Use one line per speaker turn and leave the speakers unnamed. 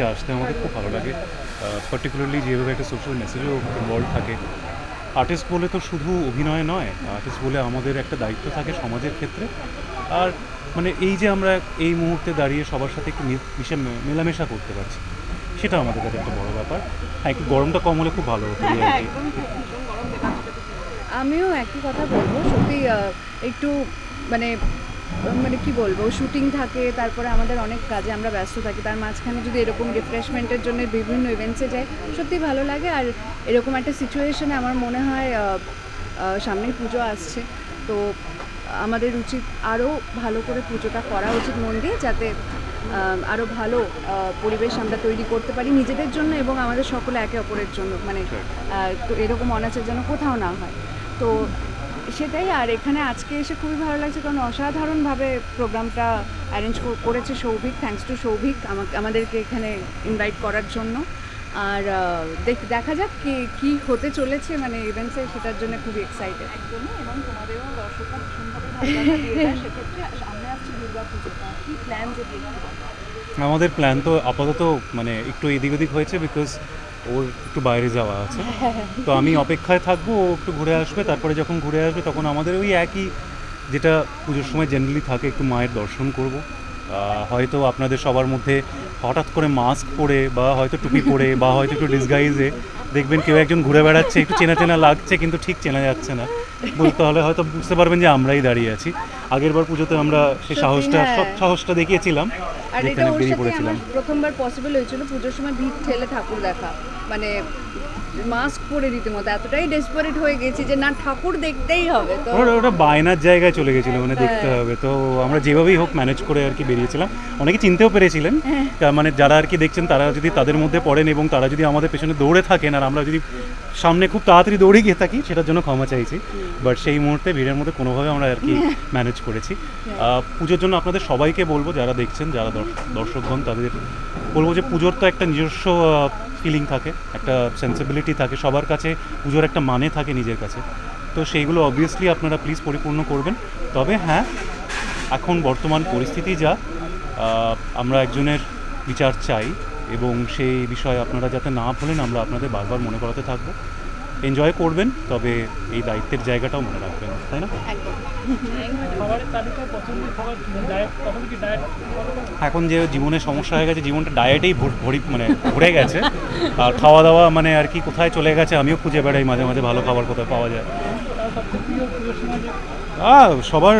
ইভেন্টসে আসতে আমাদের খুব ভালো লাগে। পার্টিকুলারলি যেভাবে একটা সোশ্যাল মেসেজও ইনভলভ থাকে। আর্টিস্ট বলে তো শুধু অভিনয় নয় আর্টিস্ট বলে আমাদের একটা দায়িত্ব থাকে সমাজের ক্ষেত্রে। আর মানে এই যে আমরা এই মুহূর্তে দাঁড়িয়ে সবার সাথে একটু মিশে মেলামেশা করতে পারছি, সেটা আমাদের কাছে একটা বড় ব্যাপার। হ্যাঁ একটু গরমটা কম হলে খুব ভালো হতো। কি
আমিও একই কথা বলব। সত্যি একটু মানে মানে কি বলব শুটিং থাকে তারপরে আমাদের অনেক কাজে আমরা ব্যস্ত থাকি তার মাঝখানে যদি এরকম রিফ্রেশমেন্টের জন্য বিভিন্ন ইভেন্টসে যাই সত্যি ভালো লাগে। আর এরকম একটা সিচুয়েশনে আমার মনে হয় সামনেই পুজো আসছে। তো আমাদের উচিত আরও ভালো করে পুজোটা করা উচিত মন দিয়ে যাতে আরও ভালো পরিবেশ আমরা তৈরি করতে পারি নিজেদের জন্য এবং আমাদের সকলে একে অপরের জন্য। মানে তো এরকম অনাচার যেন কোথাও না হয়। তো সেটাই আর এখানে আজকে এসে খুবই ভালো লাগছে কারণ অসাধারণভাবে প্রোগ্রামটা অ্যারেঞ্জ করেছে সৌভিক থ্যাঙ্কস টু সৌভিক আমাকে আমাদেরকে এখানে ইনভাইট করার জন্য। আর দেখ- দেখা যাক কি কি হতে চলেছে মানে ইভেন্টসে সেটার জন্য খুবই এক্সাইটেড
একদমই এবং তোমাদেরও দর্শকরা ভীষণভাবে ভালোবাসা সেক্ষেত্রে সামনে আসছে দুর্গা পুজোটা কি প্ল্যান যদি
আমাদের প্ল্যান তো আপাতত মানে একটু এদিক ওদিক হয়েছে বিকজ ওর একটু বাইরে যাওয়া আছে। তো আমি অপেক্ষায় থাকব, ও একটু ঘুরে আসবে, তারপরে যখন ঘুরে আসবে তখন আমাদের ওই একই যেটা পুজোর সময় জেনারেলি থাকে, একটু মায়ের দর্শন করব। হয়তো আপনাদের সবার মধ্যে হঠাৎ করে মাস্ক পরে বা হয়তো টুপি পরে বা হয়তো একটু ডিসগাইজে দেখবেন কেউ একজন ঘুরে বেড়াচ্ছে, একটু চেনা চেনা লাগছে, কিন্তু ঠিক চেনা যাচ্ছে না। বলতে হলে হয়তো বুঝতে পারবেন যে আমরাই দাঁড়িয়ে আছি। আগের বার পুজোতে আমরা সেই সাহসটা
হ্যাঁ।
সব সাহসটা দেখিয়েছিলাম।
আর এটা ওর সাথে আমার প্রথমবার পসিবল হয়েছিল পুজোর সময় ভিড় ঠেলে ঠাকুর দেখা। মানে মাস্ক পরে রীতিমতো। এতটাই ডেসপারেট হয়ে গেছি যে না ঠাকুর দেখতেই হবে তো।
ওটা বায়নার জায়গায় চলে গেছিল মানে দেখতে
হ্যাঁ।
হবে। তো আমরা যেভাবেই হোক ম্যানেজ করে আর কি বেরিয়েছিলাম। অনেকে চিনতেও পেরেছিলেন।
হ্যাঁ।
মানে যারা আর কি দেখছেন তারা যদি তাদের মধ্যে পড়েন এবং তারা যদি আমাদের পেছনে দৌড়ে থাকেন আর আমরা যদি সামনে খুব তাড়াতাড়ি দৌড়ে গিয়ে থাকি সেটার জন্য ক্ষমা চাইছি। বাট সেই মুহূর্তে ভিড়ের মধ্যে কোনোভাবে আমরা আর কি ম্যানেজ করেছি। পুজোর জন্য আপনাদের সবাইকে বলব, যারা দেখছেন, যারা দর্শকগণ, তাদের বলব যে পুজোর তো একটা নিজস্ব ফিলিং থাকে, একটা সেন্সিবিলিটি থাকে, সবার কাছে পুজোর একটা মানে থাকে নিজের কাছে। তো সেইগুলো অবভিয়াসলি আপনারা প্লিজ পরিপূর্ণ করবেন। তবে হ্যাঁ এখন বর্তমান পরিস্থিতি যা আমরা একজনের বিচার চাই এবং সেই বিষয়ে আপনারা যাতে না ভুলেন, আমরা আপনাদের বারবার মনে করাতে থাকব। এনজয় করবেন তবে এই দায়িত্বের জায়গাটাও মনে রাখবেন তাই না?
একদম।
খাবারের তালিকায় পছন্দের খাবার ডায়েট তখন কি ডায়েট
এখন যে জীবনে সমস্যা হয়ে গেছে জীবনটা ডায়েটেই ভরি মানে ভরে গেছে। আর খাওয়া দাওয়া মানে আর কি কোথায় চলে গেছে আমিও খুঁজে বেড়াই মাঝে মাঝে ভালো খাবার কোথায় পাওয়া যায়। সবার